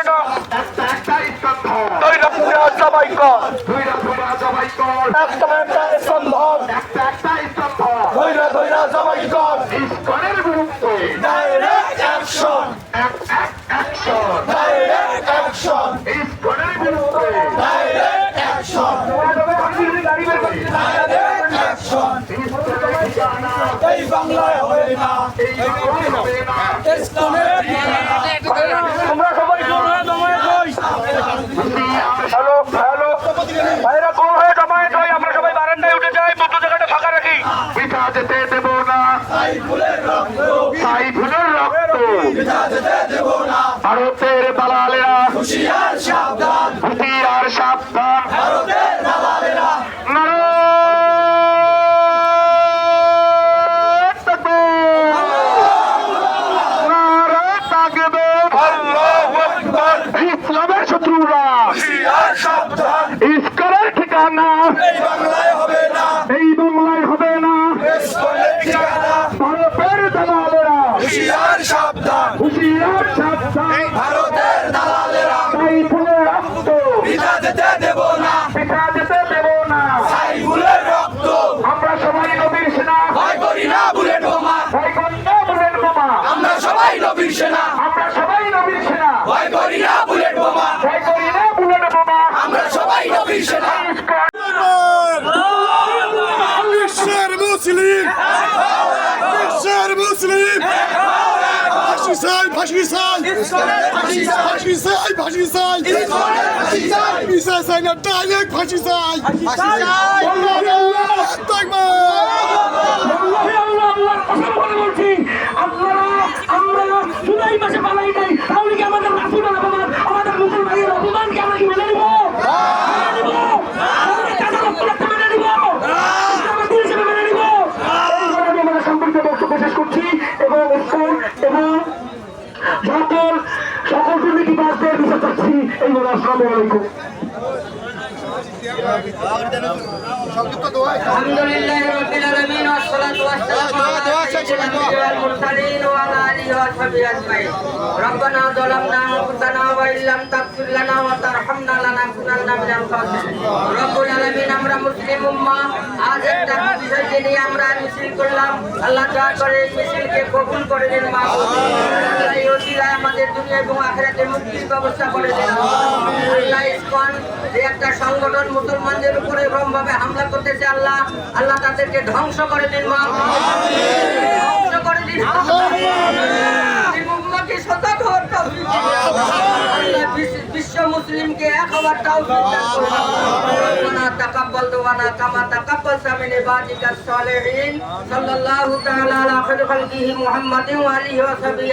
কৃষ্ণ দুই রকমের সবাই কর। দুই রকমের সবাই কর। একটা একটা সম্ভব একটা একটা সম্ভব এই বাংলায় হবে না। এই বাংলায় হবে না। তাই ফুলের রক্ত। ভারতের দালালেরা হুশিয়ার সাবধান। ভারতের দালালেরা! ইসলামের শত্রুরা। ইস্করের ঠিকানা। এই বাংলায় হবে না এই বাংলায় হবে না ইসলামের ঠিকানা ভারতের দালালেরা হুশিয়ার সাবধান হুঁশিয়ার সাবধান ভারতের দালালেরা রক্ত। পিতা যেতে দেব না। পিঠা যেতে দেব না। রক্ত। আমরা সবাই নবীর সেনা। ভয় করি না বুলেট বোমা। ভয় করি না বুলেট বোমা। আমরা সবাই নবীর সেনা। আমরা সবাই নবীর সেনা। ভয় করি না বুলেট বোমা। ভয় করি না বুলেট বোমা। আমরা সবাই নবীর সেনা। বিশ্বের মুসলিম। বিশ্বের মুসলিম। ফাঁসি চাই ফাঁসি চাই ফাঁসি চাই ফাঁসি চাই বিচার চাই না ডাইরেক্ট ফাঁসি চাই প্রতিবাদের বিষয় চাচ্ছি এই বলে আসসালামু আলাইকুম। আলহামদুলিল্লাহ রাব্বিল আলামিন ওয়াসসালাতু ওয়াসসালামু আলা الأنبياء والمرسلين وعلى آله وصحبه أجمعين ربنا ظلمنا أنفسنا وإن لم تغفر لنا وترحمنا لنكونن من الخاسرين رب العالمين আমরা মুসলিম উম্মা আজ একটা বিষয়কে নিয়ে আমরা মিছিল করলাম আল্লাহ দয়া করে এই মিছিলকে কবুল করে দিন মা আল্লাহ এই ওসিলায় আমাদের দুনিয়া এবং আখেরাতের মুক্তির ব্যবস্থা করে দিন আল্লাহ ইসকন যে একটা সংগঠন মুসলমানদের উপরে এরকমভাবে হামলা করতেছে আল্লাহ আল্লাহ তাদেরকে ধ্বংস করে দিন মা বিশ্ব- মুসলিমকে এক হওয়ার তাও তাকাব্বাল দুআনা কামা তাকাব্বালতা মিন ইবাদিকাস সালিহিন সাল্লাল্লাহু তাআলা আলা খালকিহি মুহাম্মাদিন ওয়া আলিহি ওয়া সাহবিহি